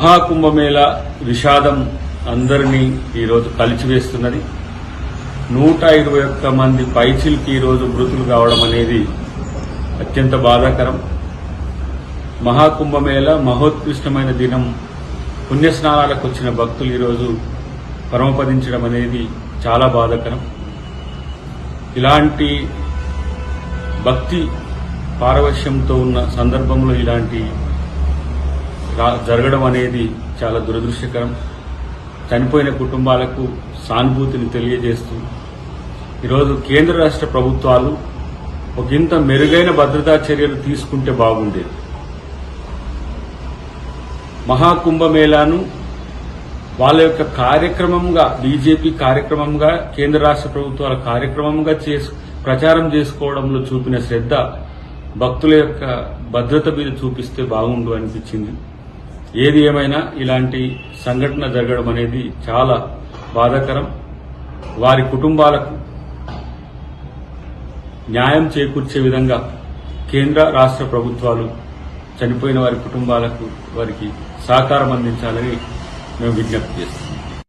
మహాకుంభమేళ విషాదం అందరినీ ఈరోజు కలిచివేస్తున్నది. నూట ఇరవై ఒక్క మంది పైచిల్కి ఈరోజు మృతులు కావడం అనేది అత్యంత బాధాకరం. మహాకుంభమేళ మహోత్కృష్టమైన దినం. పుణ్యస్నానాలకు వచ్చిన భక్తులు ఈరోజు పరమపదించడం అనేది చాలా బాధాకరం. ఇలాంటి భక్తి పారవశ్యంతో ఉన్న సందర్భంలో ఇలాంటి జరగడం అనేది చాలా దురదృష్టకరం. చనిపోయిన కుటుంబాలకు సానుభూతిని తెలియజేస్తూ ఈరోజు కేంద్ర రాష్ట్ర ప్రభుత్వాలు ఒకంత మెరుగైన భద్రతా చర్యలు తీసుకుంటే బాగుండేది. మహాకుంభమేళాను వాళ్ళ యొక్క కార్యక్రమంగా బీజేపీ కార్యక్రమంగా కేంద్ర రాష్ట్ర ప్రభుత్వాల కార్యక్రమంగా చేసు ప్రచారం చేసుకోవడంలో చూపిన శ్రద్ధ భక్తుల యొక్క భద్రత మీద చూపిస్తే బాగుండు అనిపించింది. ఏది ఏమైనా ఇలాంటి సంఘటన జరగడం అనేది చాలా బాధాకరం. వారి కుటుంబాలకు న్యాయం చేకూర్చే విధంగా కేంద్ర రాష్ట్ర ప్రభుత్వాలు చనిపోయిన వారి కుటుంబాలకు వారికి సహకారం అందించాలని మేము విజ్ఞప్తి చేస్తున్నాం.